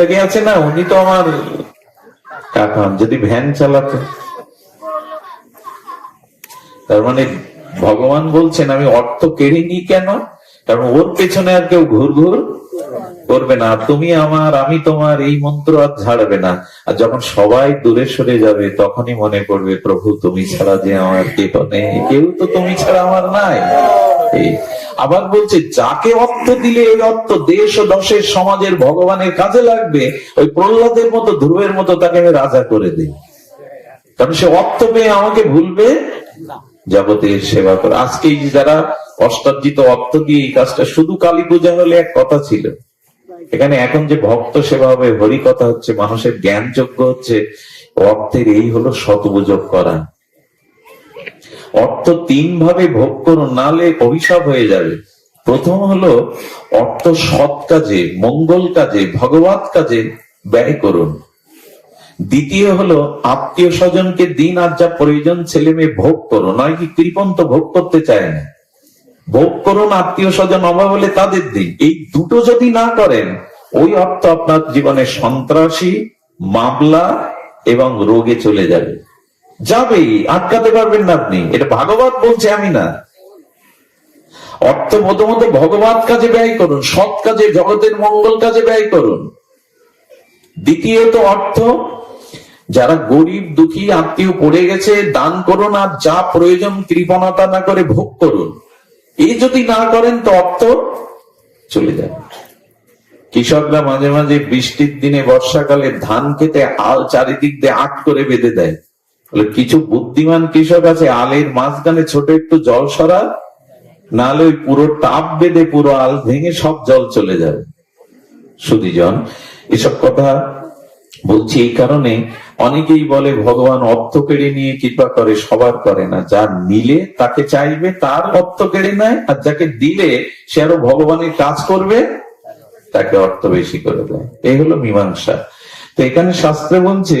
একাকে আছে না, উনি তো আমার কাকা, যদি ভ্যান চালাতো। তার মানে ভগবান বলছেন, আমি অর্থ কেড়ে নি কেন? কারণ ওর পেছনে আর কেউ ঘুর ঘুর করবে না। তুমি আমার, আমি তোমার, এই মন্ত্র আর ঝাড়বে না। আর যখন সবাই দূরে সরে যাবে, তখনই মনে করবে প্রভু, তুমি ছাড়া যে আমার কেউ নেই। কেউ তো তুমি ছাড়া আমার নাই। আবার বলছে যাকে অর্থ দিলে এই অর্থ দেশ ও দশের সমাজের ভগবানের কাজে লাগবে ওই প্রহ্লাদের মতো ধ্রুবের মতো তাকে আমি রাজা করে দিই। কারণ সে অর্থ পেয়ে আমাকে ভুলবে? যাবতীয় সেবা করে। আজকে যারা অষ্টার্জিত অর্থ দিয়ে এই কাজটা শুধু কালী পূজা হলে এক কথা ছিল। এখানে এখন যে ভক্ত সেবা হবে হরি কথা হচ্ছে মানুষের জ্ঞান যোগ্য হচ্ছে অর্থের এই হলো সদুপযোগ করা। অর্থ তিন ভাবে ভোগ করুন নালে অভিশাপ হয়ে যাবে। প্রথম হলো, অর্থ সৎ কাজে, মঙ্গল কাজে, ভগবত কাজে ব্যয় করুন। দ্বিতীয় হলো, আত্মীয় স্বজনকে দিন আর যা প্রয়োজন ছেলে মেয়ে ভোগ করো। নয় কি কৃপন্ত ভোগ করতে চায় না। ভোগ করুন, আত্মীয় স্বজন অভাব হলে তাদের দিন। এই দুটো যদি না করেন, ওই অর্থ আপনার জীবনে সন্ত্রাসী, মামলা এবং রোগে চলে যাবে। যাবেই, আটকাতে পারবেন না আপনি। এটা ভাগবত বলছে, আমি না। অর্থ প্রথমত ভগবত কাজে ব্যয় করুন, সৎ কাজে, জগতের মঙ্গল কাজে ব্যয় করুন। দ্বিতীয়ত অর্থ, যারা গরিব, দুঃখী, আত্মীয় পড়ে গেছে, দান করুন আর যা প্রয়োজন কৃপণতা না করে ভোগ করুন। এই যদি না করেন তো অর্থ চলে যাবে। কৃষকরা মাঝে মাঝে বৃষ্টির দিনে বর্ষাকালে ধান খেতে চারিদিক দিয়ে আট করে বেঁধে দেয়। কিছু বুদ্ধিমান কৃষক আছে, আলের মাঝখানে ছোট একটু জল সরা নাহলে ওই পুরো টাপ বেঁধে পুরো আল ভেঙে সব জল চলে যাবে। সুদীজন, এসব কথা বলছি এই কারণে অনেকেই বলে, ভগবান অর্থ কেড়ে নিয়ে কৃপা করে, সবার করে না। যার নিলে তাকে চাইবে, তার অর্থ কেড়ে নেয়, আর যাকে দিলে সে আরও ভগবানের কাজ করবে, তাকে অর্থ বেশি করে দেয়। এই হলো মীমাংসা। তো এখানে শাস্ত্রে বলছে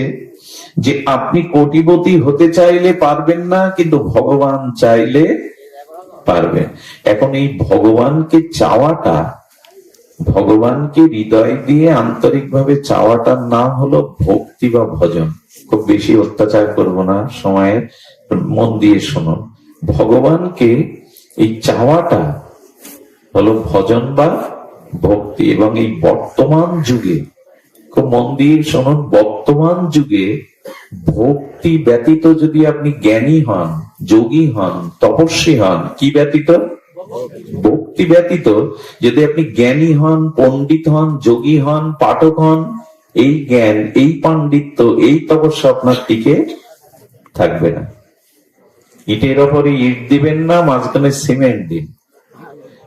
যে আপনি কোটিপতি হতে চাইলে পারবেন না, কিন্তু ভগবান চাইলে পারবেন এখন এই ভগবানকে চাওয়াটা, ভগবানকে হৃদয় দিয়ে আন্তরিকভাবে চাওয়াটার নাম হলো ভক্তি বা ভজন। খুব বেশি অত্যাচার করব না সময়ে মন দিয়ে শুনুন। ভগবানকে এই চাওয়াটা হলো ভজন বা ভক্তি। এবং এই বর্তমান যুগে, খুব মন দিয়ে শুনুন, বর্তমান যুগে ভক্তি ব্যতীত যদি আপনি জ্ঞানী হন, যোগী হন, তপস্বী হন, কি ব্যতীত? ভক্তি ব্যতীত যদি আপনি জ্ঞানী হন, পণ্ডিত হন, যোগী হন, পাঠক হন, এই জ্ঞান, এই পাণ্ডিত্য, এই তপস্যা আপনার টিকে থাকবে না। ইটের ওপরে ইট দিবেন না, মাঝখানে সিমেন্ট দিন।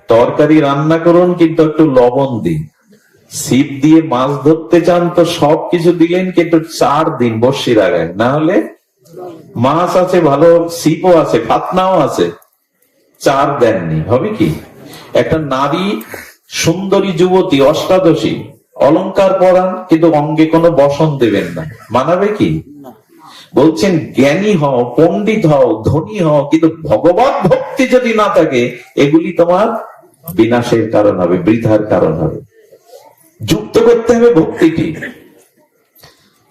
তরকারি রান্না করুন, কিন্তু একটু লবণ দিন। ছিপ দিয়ে মাছ ধরতে চান তো সবকিছু দিলেন কিন্তু চার দিন বসির আগায় না হলে মাছ আছে ভালো ছিপও আছে ফাতনাও আছে। চার দেননি হবে কি? একটা নারী সুন্দরী যুবতী অষ্টাদশী অলংকার পরান কিন্তু অঙ্গে কোনো বসন দেবেন না। মানাবে কি? বলছেন জ্ঞানী হও পণ্ডিত হও ধনী হও কিন্তু ভগবত ভক্তি যদি না থাকে এগুলি তোমার বিনাশের কারণ হবে বৃথার কারণ হবে। যুক্ত করতে হবে ভক্তিটি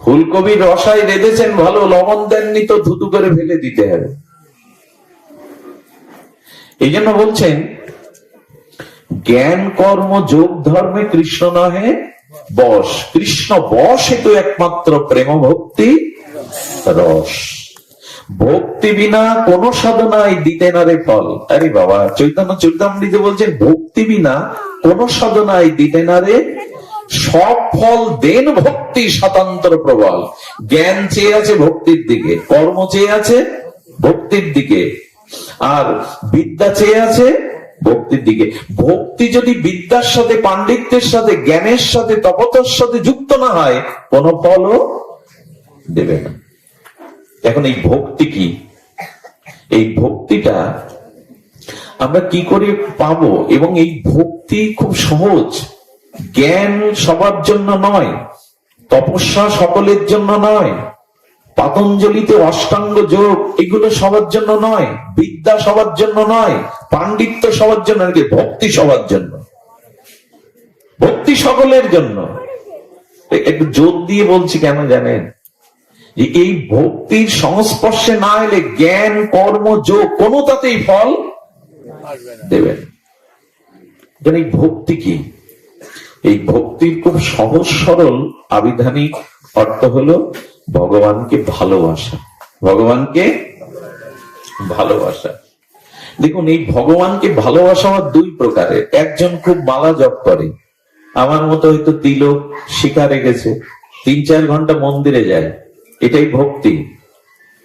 ফুলকবির রসায় রেঁধেছেন ভালো লবণ দেননি তো ধুতু করে ফেলে দিতে হবে। এই জন্য বলছেন, জ্ঞান, কর্ম, যোগ, ধর্মে কৃষ্ণ নহে বস কৃষ্ণ বস তো একমাত্র প্রেম, ভক্তি, রস। ভক্তি বিনা কোন সাধনায় দিতে না রে ফল। আরে বাবা, চৈতন্য চৈতামৃতে বলছেন, ভক্তি বিনা কোন সাধনায় দিতে না রে সব ফল দেন ভক্তি স্বতন্ত্র প্রবল। জ্ঞান চেয়ে আছে ভক্তির দিকে, কর্ম চেয়ে আছে ভক্তির দিকে। আর বিদ্যা চেয়ে আছে ভক্তির দিকে। ভক্তি যদি বিদ্যার সাথে, পাণ্ডিত্যের সাথে, জ্ঞানের সাথে তপতার সাথে যুক্ত না হয়, কোন ফলও দেবে না। এখন এই ভক্তি কি? এই ভক্তিটা আমরা কি করে পাবো? এবং এই ভক্তি খুব সহজ। জ্ঞান সবার জন্য নয় তপস্যা সকলের জন্য নয় পাতঞ্জলিতে অষ্টাঙ্গ যোগ এগুলো সবার জন্য নয় বিদ্যা সবার জন্য নয় পাণ্ডিত্য সবার জন্য নাকি ভক্তি সবার জন্য। ভক্তি সকলের জন্য। একটু জোর দিয়ে বলছি কেন জানেন? যে এই ভক্তির সংস্পর্শে না এলে জ্ঞান কর্ম যোগ কোনোটাতেই ফল দেবেন এই ভক্তি কি? এই ভক্তির খুব সহজ সরল আবিধানিক অর্থ হলো ভগবানকে ভালোবাসা। ভগবানকে ভালোবাসা। দেখুন, এই ভগবানকে ভালোবাসা আমার দুই প্রকারের। একজন খুব মালা জপ করে। আমার মতো হয়তো তিলক শিখা রেখেছে তিন, চার ঘণ্টা মন্দিরে যায়। এটাই ভক্তি।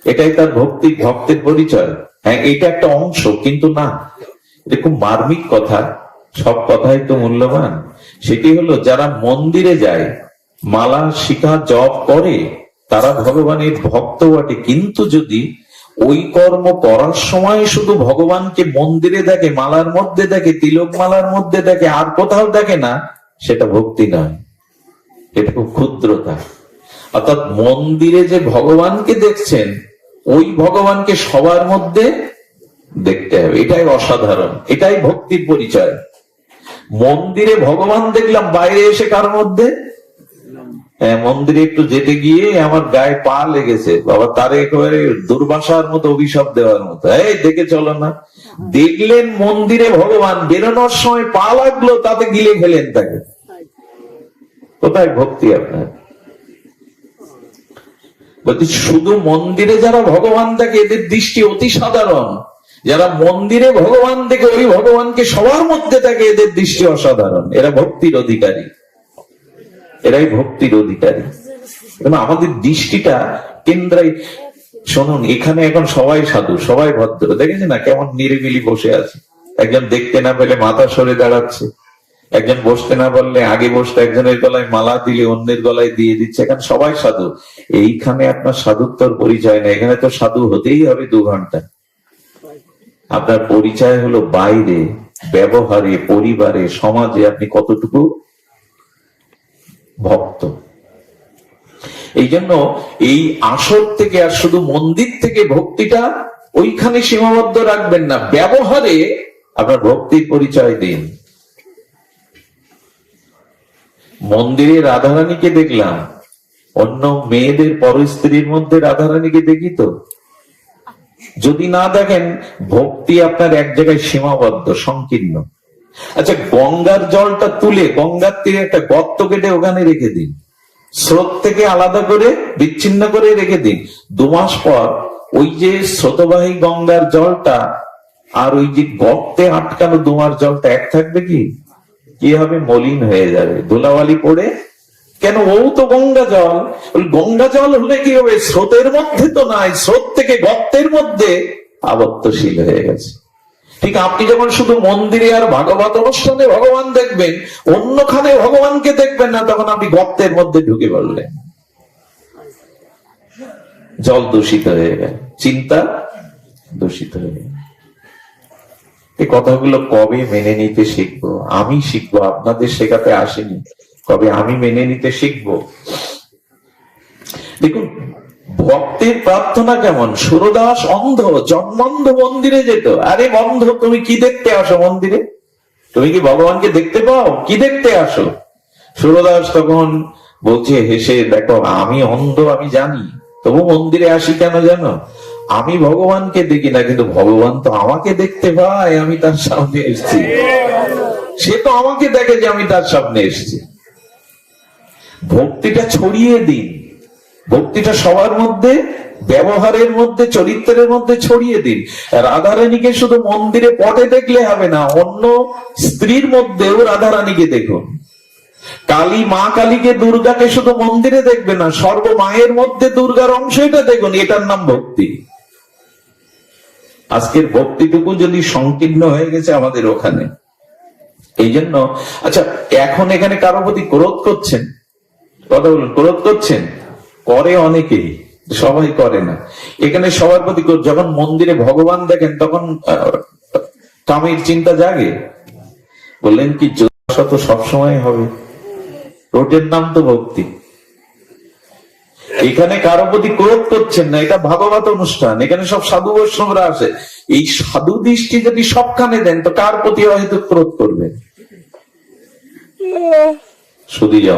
এটাই তার ভক্তি, ভক্তের পরিচয়। হ্যাঁ এটা একটা অংশ, কিন্তু না। এটা খুব মার্মিক কথা। সব কথাই তো মূল্যবান। সেটি হলো যারা মন্দিরে যায়, মালা শিখা জপ করে, তারা ভগবানের ভক্ত বটে। কিন্তু যদি ওই কর্ম করার সময় শুধু ভগবানকে মন্দিরে দেখে, মালার মধ্যে দেখে, তিলক মালার মধ্যে দেখে, আর কোথাও দেখে না, সেটা ভক্তি নয়। এটা খুব ক্ষুদ্রতা। অর্থাৎ মন্দিরে যে ভগবানকে দেখছেন, ওই ভগবানকে সবার মধ্যে দেখতে হবে। এটাই অসাধারণ। এটাই ভক্তির পরিচয়। মন্দিরে ভগবান দেখলাম বাইরে এসে কার মধ্যে? হ্যাঁ, মন্দিরে একটু যেতে গিয়ে আমার গায়ে পা লেগেছে। বাবা তার একেবারে দুর্বাসার মতো অভিশাপ দেওয়ার মতো। এই দেখে চলো না। দেখলেন মন্দিরে ভগবান বেরোনোর সময় পা লাগল তাতে গিলে ফেলেন তাকে। কোথায় ভক্তি আপনার? বলছি শুধু মন্দিরে যারা ভগবান দেখে এদের দৃষ্টি অতি সাধারণ। যারা মন্দিরে ভগবান দেখে ওই ভগবানকে সবার মধ্যে থাকে, এদের দৃষ্টি অসাধারণ। এরা ভক্তির অধিকারী। এরাই ভক্তির অধিকারী। আমাদের দৃষ্টিটা কেন্দ্রাই শুনুন, এখানে এখন সবাই সাধু, সবাই ভদ্র। দেখেছেন না কেমন নিরিবিলি বসে আছে? একজন দেখতে না পেলে মাথা সরে দাঁড়াচ্ছে। একজন বসতে না পারলে আগে বসতে একজনের গলায় মালা দিলে অন্যের গলায় দিয়ে দিচ্ছে। এখন সবাই সাধু। এইখানে আপনার সাধুত্বর পরিচয় নেই। এখানে তো সাধু হতেই হবে দু ঘণ্টা। আপনার পরিচয় হলো বাইরে, ব্যবহারে, পরিবারে, সমাজে আপনি কতটুকু ভক্ত? এই জন্য এই আসর থেকে আর শুধু মন্দির থেকে ভক্তিটা ওইখানে সীমাবদ্ধ রাখবেন না, ব্যবহারে আপনার ভক্তির পরিচয় দিন। মন্দিরে রাধারানীকে দেখলাম, অন্য মেয়েদের পরস্ত্রীর মধ্যে রাধারানীকে দেখি তো? যদি না দেখেন, ভক্তি আপনার এক জায়গায় সীমাবদ্ধ, সংকীর্ণ। আচ্ছা গঙ্গার জলটা তুলে, গঙ্গার তীরে একটা গর্ত কেটে ওখানে রেখে দিন। স্রোত থেকে আলাদা করে, বিচ্ছিন্ন করে রেখে দিন। দু মাস পর ওই যে স্রোতবাহী গঙ্গার জলটা আর ওই যে গর্তে আটকানো দুমার জলটা এক থাকবে কি? কি হবে? মলিন হয়ে যাবে। ধুলাবালি পড়ে কেন ও তো গঙ্গা জল? গঙ্গা জল হলে কি হবে? স্রোতের মধ্যে তো নাই, স্রোত থেকে গর্তের মধ্যে আবদ্ধশীল হয়ে গেছে। ঠিক আপনি যখন শুধু মন্দিরে আর ভাগবত অনুষ্ঠানে ভগবান দেখবেন, অন্যখানে ভগবানকে দেখবেন না, তখন আপনি গর্তের মধ্যে ঢুকে পড়লেন। জল দূষিত হয়ে গেল। চিন্তা দূষিত হয়ে গেল। এই কথাগুলো কবে মেনে নিতে শিখব? আমি শিখব, আপনাদের শেখাতে আসেনি। কবে আমি মেনে নিতে শিখব? দেখুন, ভক্তের প্রার্থনা কেমন? সুরদাস অন্ধ, জন্মন্ধ মন্দিরে যেত। আরে বন্ধ, তুমি কি দেখতে আসো মন্দিরে? তুমি কি ভগবানকে দেখতে পাও? কি দেখতে আসো? সুরদাস তখন বলছে হেসে দেখো, আমি অন্ধ, আমি জানি। তবু মন্দিরে আসি কেন জানো? আমি ভগবানকে দেখি না, কিন্তু ভগবান তো আমাকে দেখতে পায়, আমি তার সামনে এসেছি। সে তো আমাকে দেখে যে আমি তার সামনে এসেছি। ভক্তিটা ছড়িয়ে দিন। ভক্তিটা সবার মধ্যে, ব্যবহারের মধ্যে, চরিত্রের মধ্যে ছড়িয়ে দিন। রাধারানীকে শুধু মন্দিরে পটে দেখলে হবে না, অন্য স্ত্রীর মধ্যেও রাধারানীকে দেখুন। কালী, মা কালীকে দুর্গাকে শুধু মন্দিরে দেখবে না, সর্ব মায়ের মধ্যে দুর্গার অংশ এটা দেখুন, এটার নাম ভক্তি। আজকের ভক্তিটুকু যদি সংকীর্ণ হয়ে গেছে আমাদের ওখানে। এই জন্য আচ্ছা এখন এখানে কারও প্রতি ক্রোধ করছেন? কথা বলুন ক্রোধ করছেন? করে অনেকেই সবাই করে না। এখানে সবার প্রতি যখন মন্দিরে ভগবান দেখেন তখন কামের চিন্তা জাগে। বললেন কি যোগাসা তো সবসময় হবে। রোটের নাম তো ভক্তি। এখানে কারও প্রতি ক্রোধ করছেন না এটা ভাগবত অনুষ্ঠান। এখানে সব সাধু বৈষ্ণবরা আসে। এই সাধু দৃষ্টি যদি সবখানে দেন তো কার প্রতি হয়তো ক্রোধ করবেন শুধু যেমন